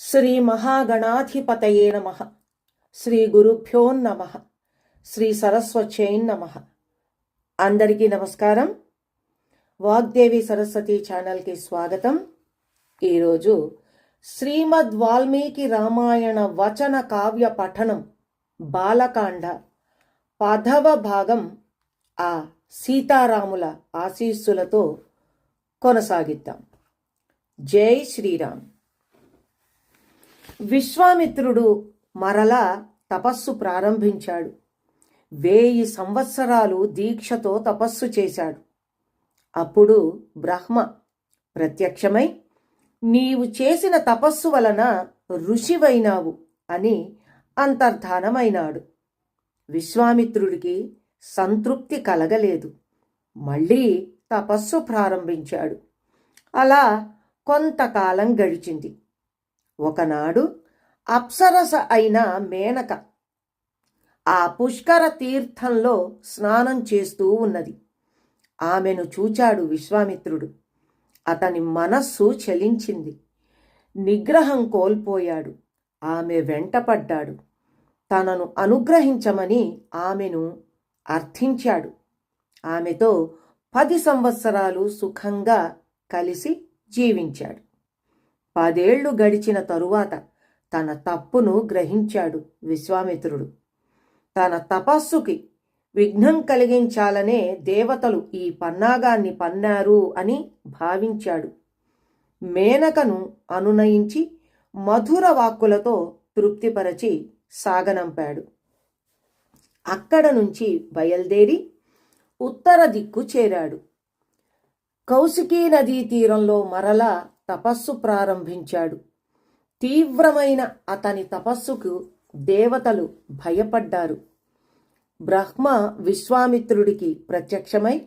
శ్రీ మహాగణాధిపతయే నమ. శ్రీ గురుభ్యోన్నమ శ్రీ సరస్వత్యై అందరికీ నమస్కారం. వాగ్దేవి సరస్వతి ఛానల్కి స్వాగతం. ఈరోజు శ్రీమద్ వాల్మీకి రామాయణ వచన కావ్య పఠనం బాలకాండ పదవ భాగం ఆ సీతారాముల ఆశీస్సులతో కొనసాగిద్దాం. జై శ్రీరామ్. విశ్వామిత్రుడు మరలా తపస్సు ప్రారంభించాడు. వేయి సంవత్సరాలు దీక్షతో తపస్సు చేశాడు. అప్పుడు బ్రహ్మ ప్రత్యక్షమై నీవు చేసిన తపస్సు వలన ఋషివైనావు అని అంతర్ధానమైనాడు. విశ్వామిత్రుడికి సంతృప్తి కలగలేదు. మళ్ళీ తపస్సు ప్రారంభించాడు. అలా కొంతకాలం గడిచింది. ఒకనాడు అప్సరస అయిన మేనక ఆ పుష్కర తీర్థంలో స్నానం చేస్తూ ఉన్నది. ఆమెను చూచాడు విశ్వామిత్రుడు. అతని మనస్సు చలించింది. నిగ్రహం కోల్పోయాడు. ఆమె వెంటపడ్డాడు. తనను అనుగ్రహించమని ఆమెను అర్థించాడు. ఆమెతో పది సంవత్సరాలు సుఖంగా కలిసి జీవించాడు. పదేళ్ళు గడిచిన తరువాత తన తప్పును గ్రహించాడు విశ్వామిత్రుడు. తన తపస్సుకి విఘ్నం కలిగించాలనే దేవతలు ఈ పన్నాగాన్ని పన్నారు అని భావించాడు. మేనకను అనునయించి మధుర వాక్కులతో తృప్తిపరచి సాగనంపాడు. అక్కడ నుంచి బయలుదేరి ఉత్తర దిక్కు చేరాడు. కౌశికీ నదీ తీరంలో మరలా తపస్సు ప్రారంభించాడు. తీవ్రమైన అతని తపస్సుకు దేవతలు భయపడ్డారు. బ్రహ్మ విశ్వామిత్రుడికి ప్రత్యక్షమై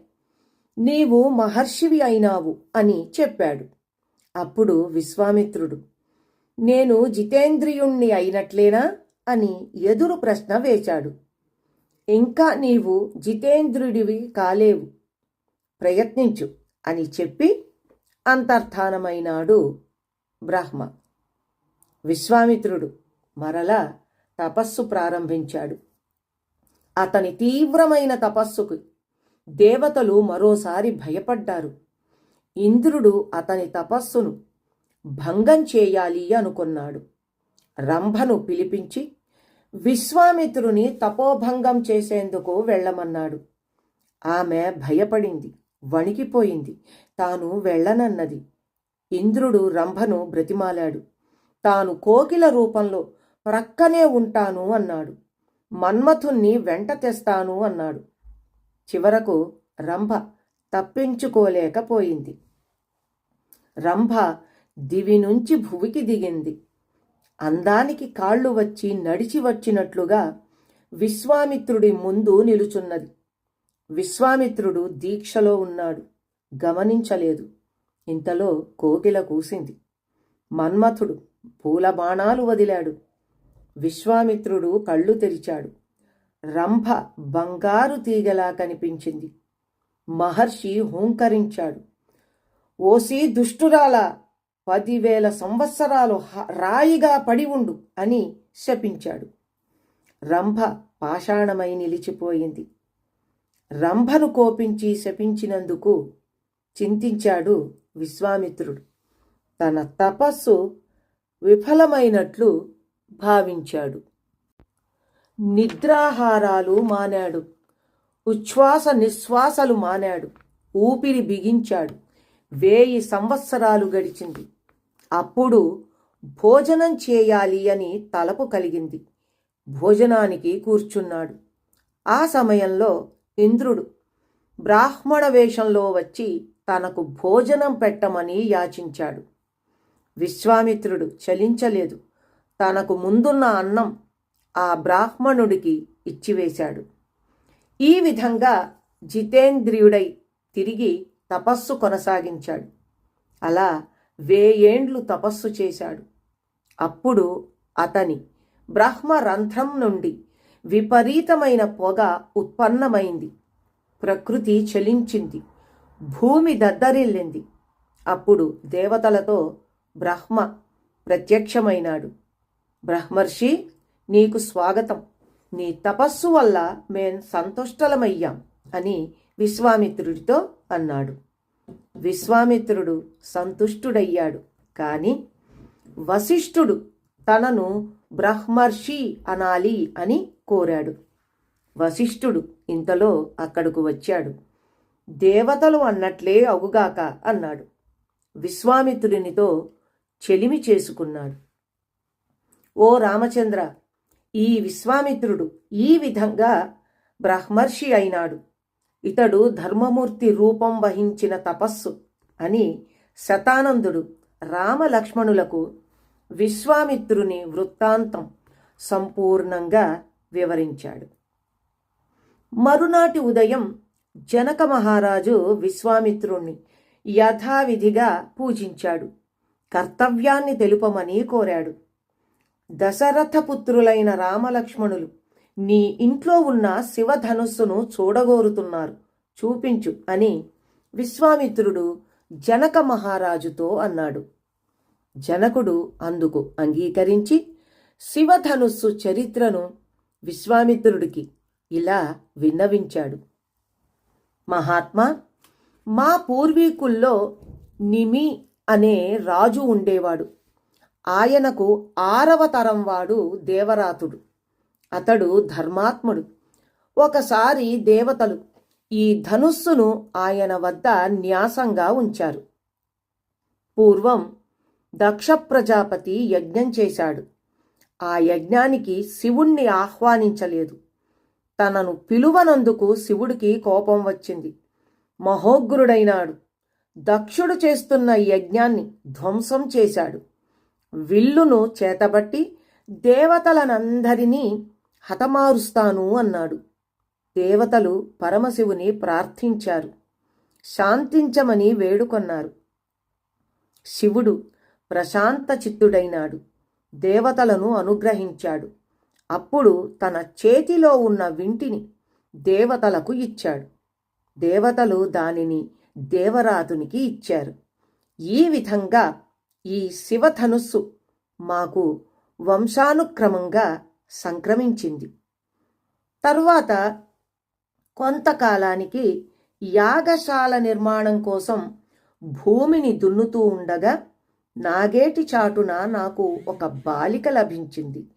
నీవు మహర్షివి అయినావు అని చెప్పాడు. అప్పుడు విశ్వామిత్రుడు నేను జితేంద్రియుణ్ణి అయినట్లేనా? అని ఎదురు ప్రశ్న వేశాడు. ఇంకా నీవు జితేంద్రుడివి కాలేవు. ప్రయత్నించు అని చెప్పి అంతర్ధానమైనాడు బ్రహ్మ. విశ్వామిత్రుడు మరలా తపస్సు ప్రారంభించాడు. అతని తీవ్రమైన తపస్సుకు దేవతలు మరోసారి భయపడ్డారు. ఇంద్రుడు అతని తపస్సును భంగం చేయాలి అనుకున్నాడు. రంభను పిలిపించి విశ్వామిత్రుని తపోభంగం చేసేందుకు వెళ్ళమన్నాడు. ఆమె భయపడింది. వణికిపోయింది. తాను వెళ్ళనన్నది. ఇంద్రుడు రంభను బ్రతిమాలాడు. తాను కోకిల రూపంలో ప్రక్కనే ఉంటాను అన్నాడు. మన్మథుణ్ణి వెంట తెస్తాను అన్నాడు. చివరకు రంభ తప్పించుకోలేకపోయింది. రంభ దివి నుంచి భువికి దిగింది. అందానికి కాళ్ళు వచ్చి నడిచి వచ్చినట్లుగా విశ్వామిత్రుడి ముందు నిలుచున్నది. విశ్వామిత్రుడు దీక్షలో ఉన్నాడు. గమనించలేదు. ఇంతలో కోకిల కూసింది. మన్మథుడు పూల బాణాలు వదిలాడు. విశ్వామిత్రుడు కళ్ళు తెరిచాడు. రంభ బంగారు తీగలా కనిపించింది. మహర్షి హూంకరించాడు. ఓసి దుష్టురాల పదివేల సంవత్సరాలు రాయిగా పడి ఉండు అని శపించాడు. రంభ పాషాణమై నిలిచిపోయింది. రంభను కోపించి శపించినందుకు చింతించాడు విశ్వామిత్రుడు. తన తపస్సు విఫలమైనట్లు భావించాడు. నిద్రాహారాలు మానాడు. ఉచ్ఛ్వాస నిశ్వాసలు మానాడు. ఊపిరి బిగించాడు. వేయి సంవత్సరాలు గడిచింది. అప్పుడు భోజనం చేయాలి అని తలపు కలిగింది. భోజనానికి కూర్చున్నాడు. ఆ సమయంలో ఇంద్రుడు బ్రాహ్మణ వేషంలో వచ్చి తనకు భోజనం పెట్టమని యాచించాడు. విశ్వామిత్రుడు చలించలేదు. తనకు ముందున్న అన్నం ఆ బ్రాహ్మణుడికి ఇచ్చివేశాడు. ఈ విధంగా జితేంద్రియుడై తిరిగి తపస్సు కొనసాగించాడు. అలా వేయేండ్లు తపస్సు చేశాడు. అప్పుడు అతని బ్రహ్మరంధ్రం నుండి విపరీతమైన పొగ ఉత్పన్నమైంది. ప్రకృతి చలించింది. భూమి దద్దరిల్లింది. అప్పుడు దేవతలతో బ్రహ్మ ప్రత్యక్షమైనాడు. బ్రహ్మర్షి నీకు స్వాగతం. నీ తపస్సు వల్ల మేం సంతుష్టలమయ్యాం అని విశ్వామిత్రుడితో అన్నాడు. విశ్వామిత్రుడు సంతుష్టుడయ్యాడు. కానీ వశిష్ఠుడు తనను బ్రహ్మర్షి అనాలి అని కోరాడు. వశిష్ఠుడు ఇంతలో అక్కడకు వచ్చాడు. దేవతలు అన్నట్లే అవుగాక అన్నాడు. విశ్వామిత్రునితో చెలిమి చేసుకున్నాడు. ఓ రామచంద్ర ఈ విశ్వామిత్రుడు ఈ విధంగా బ్రహ్మర్షి అయినాడు. ఇతడు ధర్మమూర్తి రూపం వహించిన తపస్సు అని శతానందుడు రామలక్ష్మణులకు విశ్వామిత్రుని వృత్తాంతం సంపూర్ణంగా వివరించాడు. మరునాటి ఉదయం జనక మహారాజు విశ్వామిత్రుణ్ణి యథావిధిగా పూజించాడు. కర్తవ్యాన్ని తెలుపమని కోరాడు. దశరథపుత్రులైన రామలక్ష్మణులు నీ ఇంట్లో ఉన్న శివధనుస్సును చూడగోరుతున్నారు చూపించు అని విశ్వామిత్రుడు జనక మహారాజుతో అన్నాడు. జనకుడు అందుకు అంగీకరించి శివధనుస్సు చరిత్రను విశ్వామిత్రుడికి ఇలా విన్నవించాడు. మహాత్మా మా పూర్వీకుల్లో నిమి అనే రాజు ఉండేవాడు. ఆయనకు ఆరవ తరం వాడు దేవరాతుడు. అతడు ధర్మాత్ముడు. ఒకసారి దేవతలు ఈ ధనుస్సును ఆయన వద్ద న్యాసంగా ఉంచారు. పూర్వం దక్ష ప్రజాపతి యజ్ఞం చేశాడు. ఆ యజ్ఞానికి శివుణ్ణి ఆహ్వానించలేదు. తనను పిలువనందుకు శివుడికి కోపం వచ్చింది. మహోగ్రుడైనాడు దక్షుడు చేస్తున్న యజ్ఞాన్ని ధ్వంసం చేశాడు. విల్లును చేతబట్టి దేవతలనందరినీ హతమారుస్తాను అన్నాడు. దేవతలు పరమశివుని ప్రార్థించారు. శాంతించమని వేడుకొన్నారు. శివుడు ప్రశాంత చిత్తుడైనాడు దేవతలను అనుగ్రహించాడు. అప్పుడు తన చేతిలో ఉన్న వింటిని దేవతలకు ఇచ్చాడు. దేవతలు దానిని దేవరాతునికి ఇచ్చారు. ఈ విధంగా ఈ శివధనుస్సు మాకు వంశానుక్రమంగా సంక్రమించింది. తరువాత కొంతకాలానికి యాగశాల నిర్మాణం కోసం భూమిని దున్నుతూ ఉండగా నాగేటి చాటున నాకు ఒక బాలిక లభించింది.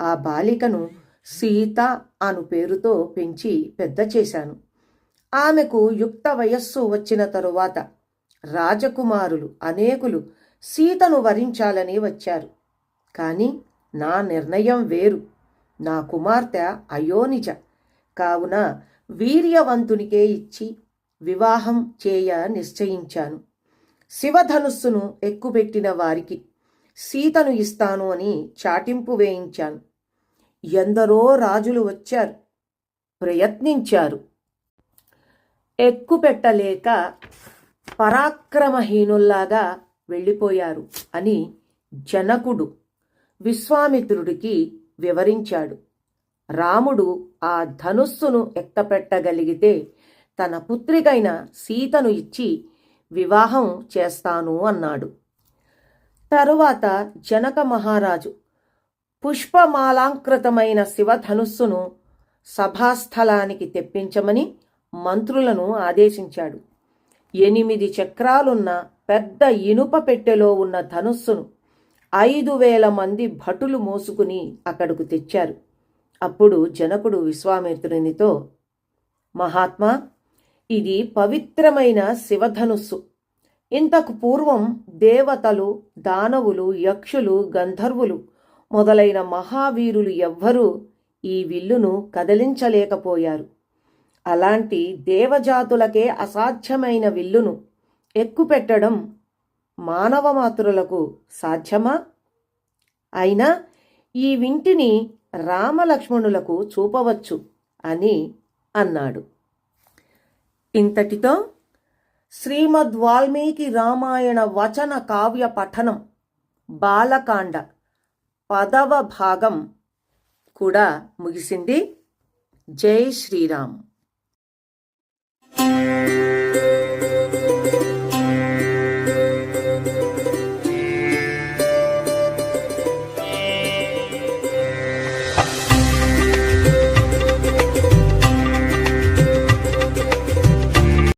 ఆ బాలికను సీత అను పేరుతో పెంచి పెద్ద చేశాను. ఆమెకు యుక్త వయస్సు వచ్చిన తరువాత రాజకుమారులు అనేకులు సీతను వరించాలని వచ్చారు. కానీ నా నిర్ణయం వేరు. నా కుమార్తె అయోనిజ. కావున వీర్యవంతునికే ఇచ్చి వివాహం చేయ నిశ్చయించాను. శివధనుస్సును ఎక్కుపెట్టిన వారికి సీతను ఇస్తాను అని చాటింపు వేయించాను. ఎందరో రాజులు వచ్చారు ప్రయత్నించారు. ఎక్కుపెట్టలేక పరాక్రమహీనుల్లాగా వెళ్ళిపోయారు అని జనకుడు విశ్వామిత్రుడికి వివరించాడు. రాముడు ఆ ధనుస్సును ఎక్కపెట్టగలిగితే తన పుత్రికైన సీతను ఇచ్చి వివాహం చేస్తాను అన్నాడు. తరువాత జనక మహారాజు పుష్పమాలాంకృతమైన శివధనుస్సును సభాస్థలానికి తెప్పించమని మంత్రులను ఆదేశించాడు. ఎనిమిది చక్రాలున్న పెద్ద ఇనుప పెట్టెలో ఉన్న ధనుస్సును ఐదు వేల మంది భటులు మోసుకుని అక్కడకు తెచ్చారు. అప్పుడు జనకుడు విశ్వామిత్రునితో మహాత్మా ఇది పవిత్రమైన శివధనుస్సు. ఇంతకు పూర్వం దేవతలు దానవులు యక్షులు గంధర్వులు మొదలైన మహావీరులు ఎవ్వరూ ఈ విల్లును కదిలించలేకపోయారు. అలాంటి దేవజాతులకే అసాధ్యమైన విల్లును ఎక్కుపెట్టడం మానవ మాతృలకు సాధ్యమా? అయినా ఈ వింటిని రామలక్ష్మణులకు చూపవచ్చు అని అన్నాడు. ఇంతటితో శ్రీమద్ వాల్మీకి రామాయణ వచన కావ్య పఠనం బాలకాండ పదవ భాగం కూడా ముగిసింది. జై శ్రీరామ్.